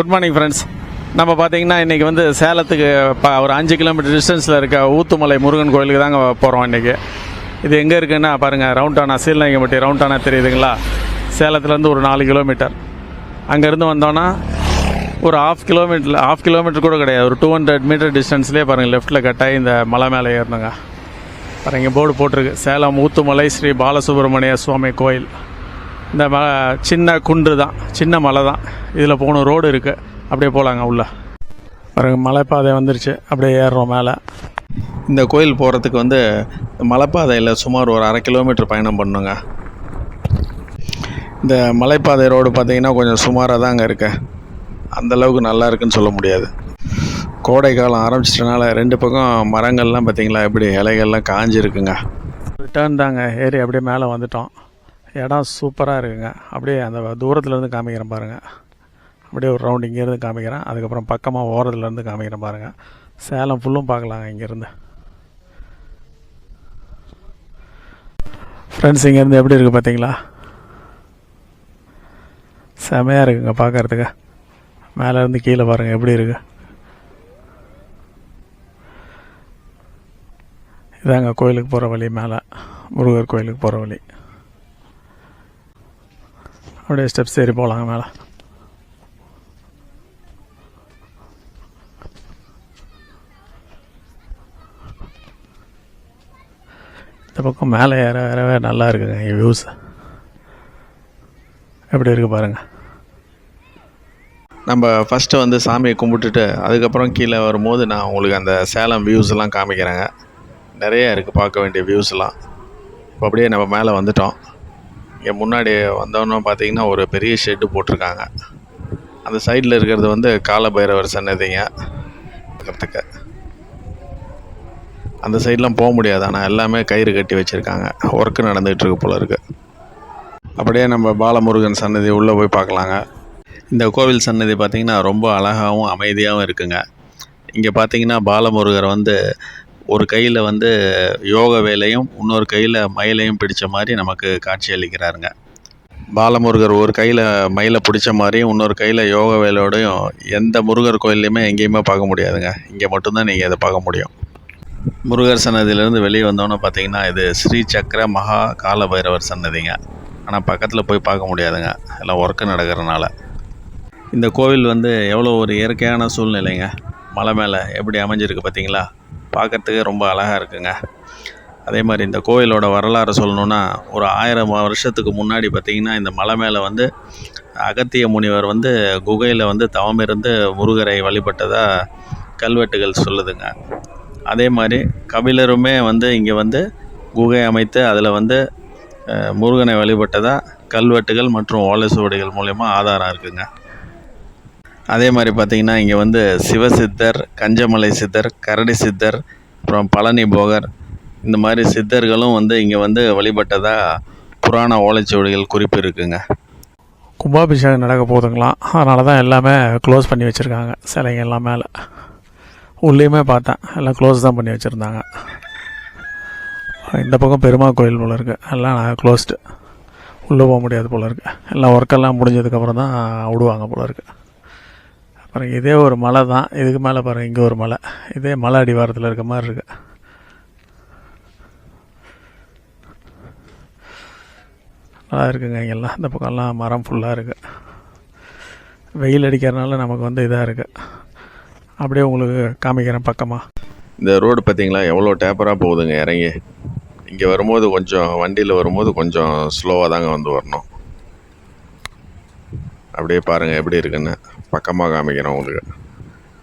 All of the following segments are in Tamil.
குட் மார்னிங் ஃப்ரெண்ட்ஸ் நம்ம பார்த்தீங்கன்னா இன்றைக்கி வந்து சேலத்துக்கு ப ஒரு அஞ்சு கிலோமீட்டர் டிஸ்டன்ஸில் இருக்க ஊத்துமலை முருகன் கோயிலுக்கு தாங்க போகிறோம் இன்றைக்கி இது எங்கே இருக்குன்னா பாருங்கள் ரவுண்டானா சீலநாயகம்பட்டி ரவுண்டானா தெரியுதுங்களா? சேலத்துலேருந்து ஒரு நாலு கிலோமீட்டர். அங்கேருந்து வந்தோன்னா ஒரு ஆஃப் கிலோமீட்டர் ஆஃப் கிலோமீட்டர் கூட கிடையாது. ஒரு டூ ஹண்ட்ரட் மீட்டர் டிஸ்டன்ஸ்லேயே பாருங்கள் லெஃப்ட்டில் கட்டாயி இந்த மலை மேலே ஏறணுங்க. பாருங்க போர்டு போட்டிருக்கு. சேலம் ஊத்துமலை ஸ்ரீ பாலசுப்ரமணிய சுவாமி கோயில். இந்த ம சின்ன குன்று தான் சின்ன மலை தான். இதில் போகணும் ரோடு இருக்குது அப்படியே போகலாங்க உள்ள. பிறகு மலைப்பாதை வந்துருச்சு. அப்படியே ஏறுறோம் மேலே. இந்த கோயில் போகிறதுக்கு வந்து மலைப்பாதையில் சுமார் ஒரு அரை கிலோமீட்டர் பயணம் பண்ணுங்க. இந்த மலைப்பாதை ரோடு பார்த்தீங்கன்னா கொஞ்சம் சுமாராக தாங்க இருக்கு. அந்தளவுக்கு நல்லா இருக்குன்னு சொல்ல முடியாது. கோடை காலம் ஆரம்பிச்சிட்டனால ரெண்டு பக்கம் மரங்கள்லாம் பார்த்தீங்களா எப்படி இலைகள்லாம் காஞ்சிருக்குங்க. ரிட்டர்ன் தாங்க ஏறி அப்படியே மேலே வந்துட்டோம். இடம் சூப்பராக இருக்குங்க. அப்படியே அந்த தூரத்துலேருந்து காமிக்கிறேன் பாருங்கள் அப்படியே ஒரு ரவுண்ட் இங்கேருந்து காமிக்கிறேன். அதுக்கப்புறம் பக்கமாக ஓரத்துலேருந்து காமிக்கிறேன் பாருங்கள் சேலம் ஃபுல்லும் பார்க்கலாங்க இங்கேருந்து. ஃப்ரெண்ட்ஸ் இங்கேருந்து எப்படி இருக்குது பார்த்தீங்களா? செமையாக இருக்குங்க பார்க்கறதுக்கு. மேலேருந்து கீழே பாருங்கள் எப்படி இருக்கு. இதாங்க கோயிலுக்கு போகிற வழி மேலே. முருகர் கோயிலுக்கு போகிற வழி. அப்படியே ஸ்டெப்ஸ் ஏறி போகலாங்க மேலே. இந்த பக்கம் மேலே ஏற ஏறவே நல்லா இருக்குங்க இங்கே வியூஸ் எப்படி இருக்கு பாருங்க. நம்ம ஃபஸ்ட்டு வந்து சாமியை கும்பிட்டுட்டு அதுக்கப்புறம் கீழே வரும்போது நான் உங்களுக்கு அந்த சேலம் வியூஸ்லாம் காமிக்கிறேங்க. நிறைய இருக்குது பார்க்க வேண்டிய வியூஸ்லாம் இப்போ அப்படியே நம்ம மேலே வந்துட்டோம். இங்கே முன்னாடி வந்தோன்னே பார்த்தீங்கன்னா ஒரு பெரிய ஷெட்டு போட்டிருக்காங்க. அந்த சைடில் இருக்கிறது வந்து காலபைரவர் சன்னதிங்க பார்க்குறதுக்கு. அந்த சைட்லாம் போக முடியாது. ஆனால் எல்லாமே கயிறு கட்டி வச்சுருக்காங்க. ஒர்க்கு நடந்துகிட்ருக்கு போல இருக்குது அப்படியே நம்ம பாலமுருகன் சன்னதி உள்ளே போய் பார்க்கலாங்க. இந்த கோவில் சன்னதி பார்த்திங்கன்னா ரொம்ப அழகாகவும் அமைதியாகவும் இருக்குங்க. இங்கே பார்த்தீங்கன்னா பாலமுருகர் வந்து ஒரு கையில் வந்து யோக வேலையும் இன்னொரு கையில் மயிலையும் பிடித்த மாதிரி நமக்கு காட்சி அளிக்கிறாருங்க. பாலமுருகர் ஒரு கையில் மயிலை பிடிச்ச மாதிரியும் இன்னொரு கையில் யோக வேலையோடையும் எந்த முருகர் கோயில்லையுமே எங்கேயுமே பார்க்க முடியாதுங்க. இங்கே மட்டும்தான் நீங்கள் இதை பார்க்க முடியும். முருகர் சன்னதியிலேருந்து வெளியே வந்தோன்னே பார்த்தீங்கன்னா இது ஸ்ரீ சக்கர மகா கால பைரவர் சன்னதிங்க. ஆனால் பக்கத்தில் போய் பார்க்க முடியாதுங்க. எல்லாம் ஒர்க்கு நடக்கிறனால. இந்த கோவில் வந்து எவ்வளோ ஒரு இயற்கையான சூழ்நிலைங்க. மலை மேலே எப்படி அமைஞ்சிருக்கு பார்த்தீங்களா? பார்க்கறதுக்கே ரொம்ப அழகாக இருக்குங்க. அதே மாதிரி இந்த கோயிலோட வரலாறு சொல்லணுன்னா ஒரு ஆயிரம் வருஷத்துக்கு முன்னாடி பார்த்திங்கன்னா இந்த மலை மேலே வந்து அகத்திய முனிவர் வந்து குகையில் வந்து தவம் இருந்து முருகரை வழிபட்டதாக கல்வெட்டுகள் சொல்லுதுங்க. அதே மாதிரி கபிலருமே வந்து இங்கே வந்து குகை அமைத்து அதில் வந்து முருகனை வழிபட்டதாக கல்வெட்டுகள் மற்றும் ஓலை சுவடிகள் மூலயமா ஆதாரம் இருக்குதுங்க அதே மாதிரி பார்த்திங்கன்னா இங்கே வந்து சிவசித்தர் கஞ்சமலை சித்தர் கரடி சித்தர் அப்புறம் பழனி போகர் இந்த மாதிரி சித்தர்களும் வந்து இங்கே வந்து வழிபட்டதாக புராண ஓலைச்சுவடிகள் குறிப்பு இருக்குங்க கும்பாபிஷேகம் நடக்க போகுதுங்களாம் அதனால தான் எல்லாமே க்ளோஸ் பண்ணி வச்சுருக்காங்க. சிலைங்க எல்லாம் மேலே. உள்ளேயுமே பார்த்தேன். எல்லாம் க்ளோஸ் தான் பண்ணி வச்சுருந்தாங்க. இந்த பக்கம் பெருமாள் கோயில் போல் இருக்குது எல்லாம் க்ளோஸ்டு உள்ளே போக முடியாது போல் இருக்குது எல்லாம் ஒர்க்கெல்லாம் முடிஞ்சதுக்கப்புறம் தான் விடுவாங்க போல் இருக்குது அப்புறம் இதே ஒரு மலை தான். இதுக்கு மேலே பாருங்கள் இங்கே ஒரு மலை. இதே மலை அடிவாரத்தில் இருக்க மாதிரி இருக்கு. நல்லா இருக்குங்க இங்கெல்லாம். இந்த பக்கம்லாம் மரம் ஃபுல்லாக இருக்குது வெயில் அடிக்கிறதுனால நமக்கு வந்து இதாக இருக்குது அப்படியே உங்களுக்கு காமிக்கிறேன் பக்கமாக இந்த ரோடு பார்த்தீங்களா எவ்வளோ டேப்பராக போகுதுங்க இறங்கி. இங்கே வரும்போது கொஞ்சம் வண்டியில் வரும்போது கொஞ்சம் ஸ்லோவாக தாங்க வந்து வரணும். அப்படியே பாருங்கள் எப்படி இருக்குன்னு. பக்கமாக காமிக்கிறேன் உங்களுக்கு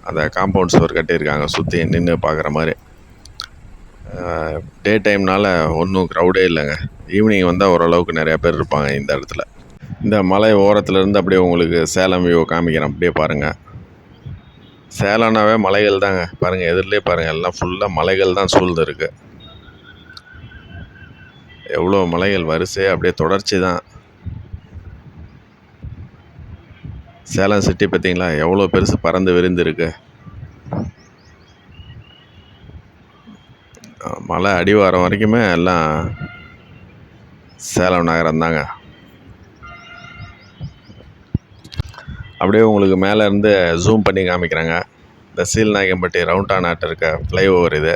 அந்த காம்பவுண்ட் சுவர் கட்டியிருக்காங்க சுற்றி நின்று பார்க்குற மாதிரி. டே டைம்னால் ஒன்றும் க்ரௌடே இல்லைங்க. ஈவினிங் வந்தால் ஓரளவுக்கு நிறையா பேர் இருப்பாங்க இந்த இடத்துல. இந்த மலை ஓரத்துலேருந்து அப்படியே உங்களுக்கு சேலம் வியூ காமிக்கிறேன். அப்படியே பாருங்கள் சேலம்னாவே மலைகள் தாங்க. பாருங்கள் எதிரிலே பாருங்கள் எல்லாம் ஃபுல்லாக மலைகள் தான் சூழ்ந்து இருக்குது எவ்வளோ மலைகள் வரிசையாக அப்படியே தொடர்ச்சி தான். சேலம் சிட்டி பார்த்தீங்களா? எவ்வளோ பெருசு பறந்து விரிந்துருக்கு. மலை அடிவாரம் வரைக்குமே எல்லாம் சேலம் நகரம் தாங்க. அப்படியே உங்களுக்கு மேலே இருந்து ஜூம் பண்ணி காமிக்கிறாங்க. இந்த சீல்நாயகம்பட்டி ரவுண்டா நாட்டு இருக்க ஃப்ளைஓவர் இது.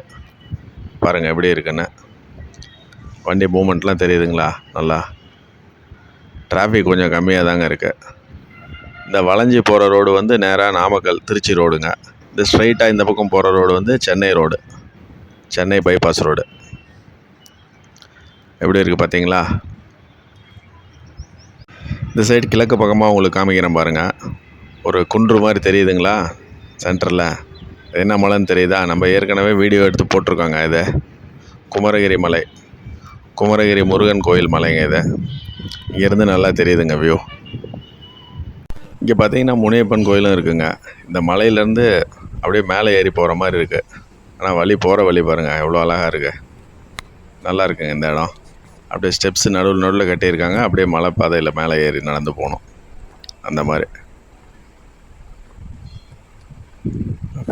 பாருங்கள் எப்படி இருக்குன்னு. வண்டி மூமெண்ட்லாம் தெரியுதுங்களா? நல்லா. டிராஃபிக் கொஞ்சம் கம்மியாக தாங்க இருக்குது இந்த வளைஞ்சி போகிற ரோடு வந்து நேராக நாமக்கல் திருச்சி ரோடுங்க. இந்த ஸ்ட்ரைட்டாக இந்த பக்கம் போகிற ரோடு வந்து Chennai road. Chennai bypass road. எப்படி இருக்குது பார்த்தீங்களா இந்த சைடு கிழக்கு பக்கமாக உங்களுக்கு காமிக்கிறேன் பாருங்கள் ஒரு குன்று மாதிரி தெரியுதுங்களா? சென்டரில் என்ன மலைன்னு தெரியுதா? நம்ம ஏற்கனவே வீடியோ எடுத்து போட்டிருக்கோங்க இது. குமரகிரி மலை. குமரகிரி முருகன் கோயில் மலைங்க இது. இங்கேருந்து நல்லா தெரியுதுங்க வியூ இங்கே பார்த்தீங்கன்னா முனியப்பன் கோயிலும் இருக்குங்க. இந்த மலையிலேருந்து அப்படியே மேலே ஏறி போகிற மாதிரி இருக்குது ஆனால் வழி போகிற வழி பாருங்கள் எவ்வளோ அழகாக இருக்குது நல்லா இருக்குங்க இந்த இடம். அப்படியே ஸ்டெப்ஸ் நடுவில் நடுவில் கட்டியிருக்காங்க. அப்படியே மலை பாதையில் மேலே ஏறி நடந்து போகணும். அந்த மாதிரி.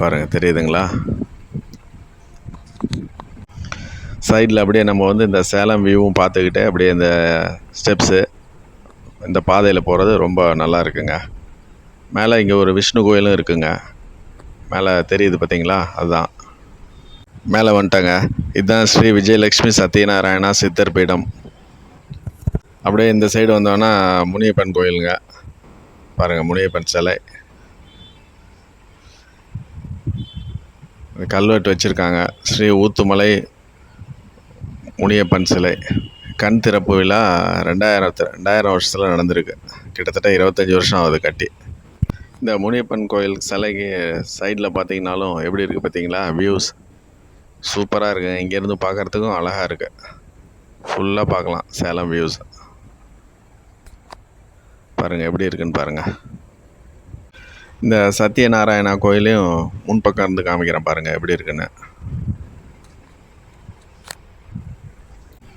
பாருங்கள் தெரியுதுங்களா? சைடில் அப்படியே நம்ம வந்து இந்த சேலம் வியூவும் பார்த்துக்கிட்டே அப்படியே இந்த ஸ்டெப்ஸு இந்த பாதையில் போகிறது ரொம்ப நல்லா இருக்குங்க. மேலே இங்கே ஒரு விஷ்ணு கோயிலும் இருக்குங்க. மேலே தெரியுது பார்த்தீங்களா? அதுதான். மேலே வந்துட்டாங்க. இதுதான் ஸ்ரீ விஜயலக்ஷ்மி சத்யநாராயணா சித்தர் பீடம். அப்படியே இந்த சைடு வந்தோன்னா முனியப்பன் கோயிலுங்க. பாருங்கள் முனியப்பன் சிலை. கல்வெட்டு வச்சுருக்காங்க. ஸ்ரீ ஊத்துமலை முனியப்பன் சிலை. கண் திறப்பு விழா ரெண்டாயிரத்து ரெண்டாயிரம் வருஷத்தில் நடந்திருக்கு. கிட்டத்தட்ட இருபத்தஞ்சி வருஷம் ஆகுது கட்டி. இந்த முனியப்பன் கோயில் சிலைக்கு சைடில் பார்த்தீங்கனாலும் எப்படி இருக்குது பார்த்தீங்களா வியூஸ் சூப்பராக இருக்குது இங்கேருந்து பார்க்குறதுக்கும் அழகாக இருக்குது ஃபுல்லாக பார்க்கலாம் சேலம் வியூஸ் பாருங்கள் எப்படி இருக்குன்னு பாருங்கள் இந்த சத்யநாராயணா கோயிலையும் முன்பக்கம் இருந்து காமிக்கிறேன் பாருங்கள் எப்படி இருக்குன்னு.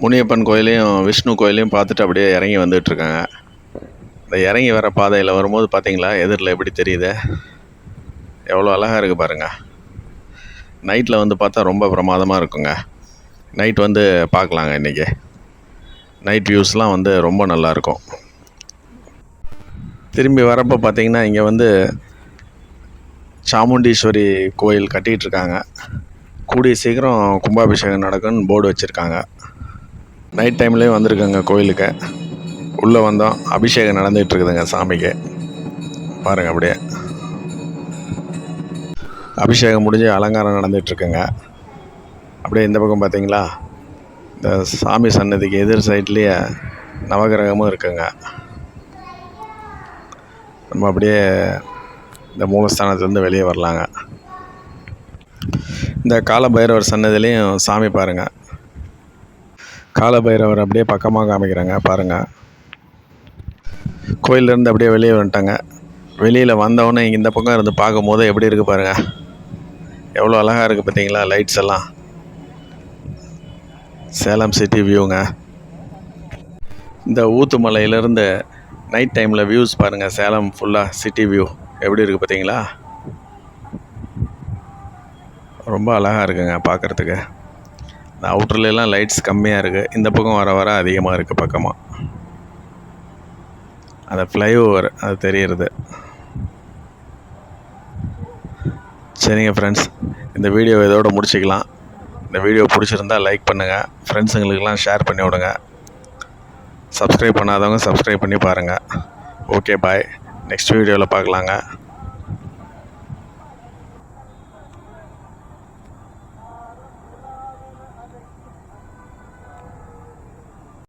முனியப்பன் கோயிலையும் விஷ்ணு கோயிலையும் பார்த்துட்டு அப்படியே இறங்கி வந்துட்டுருக்காங்க இந்த இறங்கி வர பாதையில் வரும்போது பார்த்தீங்களா எதிரில் எப்படி தெரியுது? எவ்வளோ அழகாக இருக்குது பாருங்கள் நைட்டில் வந்து பார்த்தா ரொம்ப பிரமாதமாக இருக்குங்க. நைட் வந்து பார்க்கலாங்க இன்றைக்கி நைட் வியூஸ்லாம் வந்து ரொம்ப நல்லாயிருக்கும் திரும்பி வரப்போ பார்த்தீங்கன்னா இங்கே வந்து சாமுண்டீஸ்வரி கோயில் கட்டிகிட்ருக்காங்க கூடிய சீக்கிரம் கும்பாபிஷேகம் நடக்கும்னு போர்டு வச்சுருக்காங்க. நைட் டைம்லேயும் வந்திருக்காங்க கோயிலுக்கு. உள்ளே வந்தோம் அபிஷேகம் நடந்துகிட்டு இருக்குதுங்க சாமிக்கு. பாருங்கள் அப்படியே. அபிஷேகம் முடிஞ்சு அலங்காரம் நடந்துகிட்ருக்குங்க. அப்படியே இந்த பக்கம் பார்த்தீங்களா இந்த சாமி சன்னதிக்கு எதிர் சைட்லேயே நவகிரகமும் இருக்குங்க. நம்ம அப்படியே இந்த மூலஸ்தானத்துலேருந்து வெளியே வரலாங்க. இந்த காலபைரவர் சன்னதிலையும் சாமி பாருங்கள் காலபைரவர் அப்படியே பக்கமாக காமிக்கிறாங்க பாருங்கள் கோயிலேருந்து அப்படியே வெளியே வந்துட்டாங்க. வெளியில் வந்தவொடனே இங்கே இந்த பக்கம் இருந்து பார்க்கும்போது எப்படி இருக்குது பாருங்கள் எவ்வளோ அழகாக இருக்குது பார்த்தீங்களா லைட்ஸ் எல்லாம். சேலம் சிட்டி வியூங்க. இந்த ஊத்துமலையிலேருந்து நைட் டைமில் வியூஸ் பாருங்கள் சேலம் ஃபுல்லாக சிட்டி வியூ எப்படி இருக்குது பார்த்தீங்களா? ரொம்ப அழகாக இருக்குங்க பார்க்குறதுக்கு. இந்த அவுட்டர்லாம் லைட்ஸ் கம்மியாக இருக்குது இந்த பக்கம் வர வர அதிகமாக இருக்குது பக்கமாக அந்த ஃப்ளைஓவர் அது தெரிகிறது சரிங்க ஃப்ரெண்ட்ஸ் இந்த வீடியோ இதோட முடிச்சுக்கலாம். இந்த வீடியோ பிடிச்சிருந்தா லைக் பண்ணுங்கள் ஃப்ரெண்ட்ஸுங்களுக்கெல்லாம் ஷேர் பண்ணி விடுங்க. சப்ஸ்கிரைப் பண்ணாதவங்க சப்ஸ்கிரைப் பண்ணி பாருங்கள் ஓகே பாய் நெக்ஸ்ட் வீடியோவில் பார்க்கலாங்க.